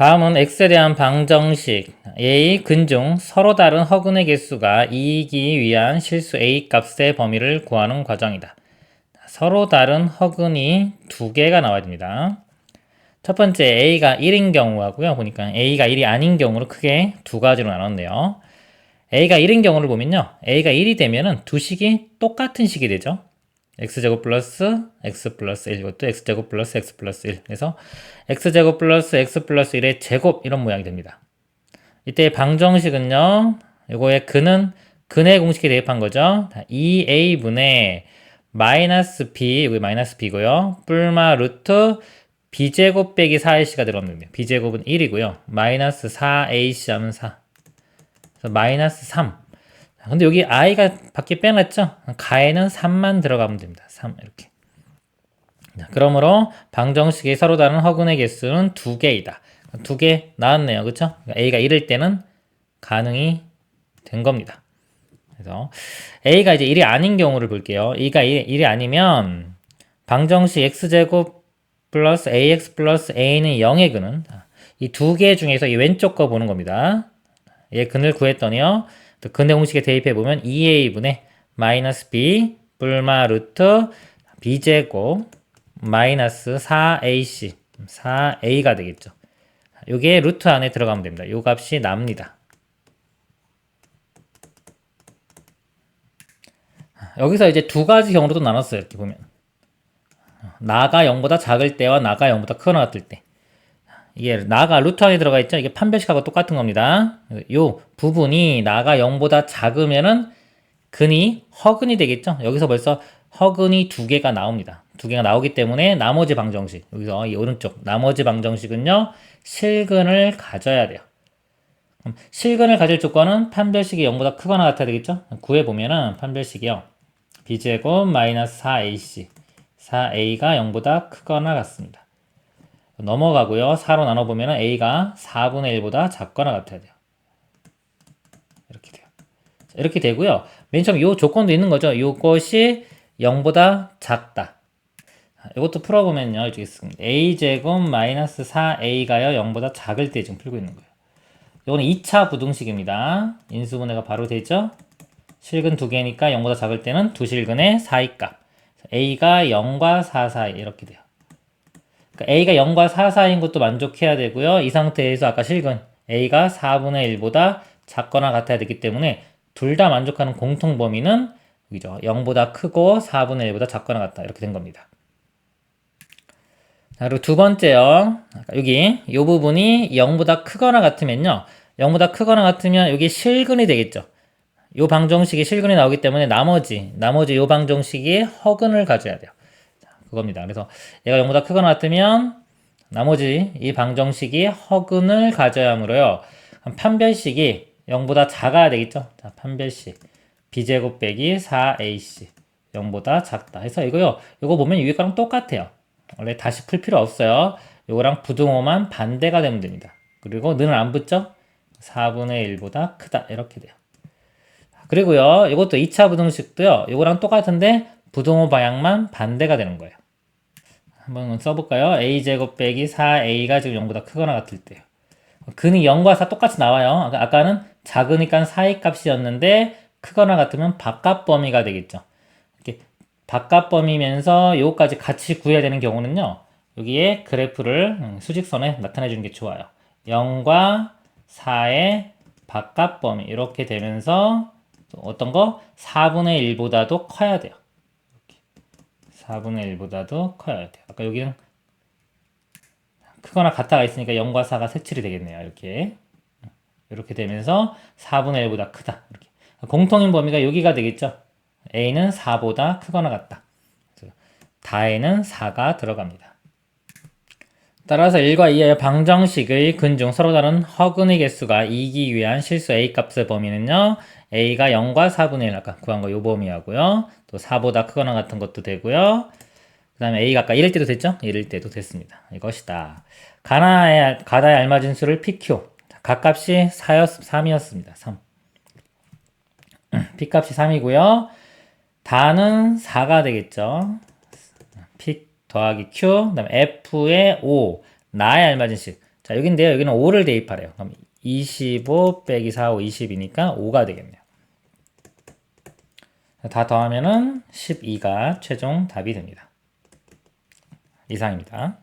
다음은 x에 대한 방정식 a 근중 서로 다른 허근의 개수가 2이기 위한 실수 a 값의 범위를 구하는 과정이다. 서로 다른 허근이 두 개가 나와야 됩니다. 첫 번째 a가 1인 경우하고요. 보니까 a가 1이 아닌 경우로 크게 두 가지로 나눴네요. a가 1인 경우를 보면요. a가 1이 되면은 두 식이 똑같은 식이 되죠. X제곱 플러스 x 플러스 1 이것도 x제곱 플러스 x 플러스 1 그래서 x제곱 플러스 x 플러스 1의 제곱 이런 모양이 됩니다. 이때 방정식은요. 이거의 근은 근의 공식에 대입한 거죠. 2a분의 마이너스 b 여기 마이너스 b고요. 뿔마 루트 b제곱 빼기 4ac가 들어갑니다. b제곱은 1이고요. 마이너스 4ac 하면 4 그래서 마이너스 3 근데 여기 i가 밖에 빼놨죠? 가에는 3만 들어가면 됩니다. 3 이렇게. 자, 그러므로 방정식이 서로 다른 허근의 개수는 두 개이다. 두 개 나왔네요. 그쵸? 그러니까 a가 1일 때는 가능이 된 겁니다. 그래서 a가 이제 1이 아닌 경우를 볼게요. a가 1, 1이 아니면 방정식 x제곱 플러스 ax 플러스 a는 0의 근은 이 두 개 중에서 이 왼쪽 거 보는 겁니다. 얘 근을 구했더니요. 또 근의 공식에 대입해 보면 2a분의 마이너스 b 뿔마 루트 b제곱 마이너스 4ac 4a가 되겠죠. 요게 루트 안에 들어가면 됩니다. 요 값이 납니다. 여기서 이제 두 가지 경우로 도 나눴어요. 이렇게 보면 나가 0보다 작을 때와 나가 0보다 크거나 같을 때 이게 나가 루트 안에 들어가 있죠. 이게 판별식하고 똑같은 겁니다. 요 부분이 나가 0보다 작으면은 근이 허근이 되겠죠. 여기서 벌써 허근이 두 개가 나옵니다. 두 개가 나오기 때문에 나머지 방정식 여기서 이 오른쪽 나머지 방정식은요 실근을 가져야 돼요. 실근을 가질 조건은 판별식이 0보다 크거나 같아야 되겠죠. 구해 보면은 판별식이요 b제곱 마이너스 4ac 4a가 0보다 크거나 같습니다. 넘어가고요. 4로 나눠보면 a가 4분의 1보다 작거나 같아야 돼요. 이렇게 돼요. 이렇게 되고요. 맨 처음 이 조건도 있는 거죠. 이것이 0보다 작다. 이것도 풀어보면요. 이쪽에 있습니다. a제곱 마이너스 4a가요. 0보다 작을 때 지금 풀고 있는 거예요. 이거는 2차 부등식입니다. 인수분해가 바로 되죠. 실근 두 개니까 0보다 작을 때는 두 실근의 사이값. a가 0과 4 사이 이렇게 돼요. 그러니까 A가 0과 4 사이인 것도 만족해야 되고요. 이 상태에서 아까 실근 A가 4분의 1보다 작거나 같아야 되기 때문에 둘 다 만족하는 공통 범위는 여기죠. 0보다 크고 4분의 1보다 작거나 같다. 이렇게 된 겁니다. 자, 그리고 두 번째요. 여기 이 부분이 0보다 크거나 같으면요. 0보다 크거나 같으면 여기 실근이 되겠죠. 이 방정식이 실근이 나오기 때문에 나머지 나머지 이 방정식이 허근을 가져야 돼요. 그겁니다. 그래서 얘가 0보다 크거나 같으면 나머지 이 방정식이 허근을 가져야 하므로요. 판별식이 0보다 작아야 되겠죠. 자, 판별식 b제곱 빼기 4ac 0보다 작다. 해서 이거요. 이거 보면 위에 거랑 똑같아요. 원래 다시 풀 필요 없어요. 이거랑 부등호만 반대가 되면 됩니다. 그리고 는을 안 붙죠? 4분의 1보다 크다. 이렇게 돼요. 그리고요. 이것도 2차 부등식도요. 이거랑 똑같은데 부등호 방향만 반대가 되는 거예요. 한번 써볼까요? a제곱 빼기 4a가 지금 0보다 크거나 같을 때요. 근이 0과 4 똑같이 나와요. 아까는 작으니까 사이 값이었는데 크거나 같으면 바깥 범위가 되겠죠. 이렇게 바깥 범위면서 요거까지 같이 구해야 되는 경우는요. 여기에 그래프를 음, 수직선에 나타내 주는 게 좋아요. 0과 4의 바깥 범위 이렇게 되면서 어떤 거 4분의 1보다도 커야 돼요. 4분의 1보다도 커야 돼요. 아까 여기는 크거나 같아가 있으니까 0과 4가 색칠이 되겠네요. 이렇게. 이렇게 되면서 4분의 1보다 크다. 이렇게. 공통인 범위가 여기가 되겠죠. a는 4보다 크거나 같다. 다에는 4가 들어갑니다. 따라서 1과 2의 방정식의 근중 서로 다른 허근의 개수가 2기 위한 실수 a 값의 범위는요. a가 0과 4분의 1 아까 구한 거 요 범위하고요. 또 4보다 크거나 같은 것도 되고요. 그 다음에 a가 아까 1일 때도 됐죠? 1일 때도 됐습니다. 이것이다. 가나에, 가다에 알맞은 수를 pq. 각값이 4였, 3이었습니다. 3. p값이 3이고요. 다는 4가 되겠죠. p 더하기 q, 그 다음에 f의 5. 나에 알맞은 식. 자, 여긴데요. 여기는 5를 대입하래요. 그럼 25 빼기 4, 5, 20이니까 5가 되겠네요. 다 더하면은 12가 최종 답이 됩니다. 이상입니다.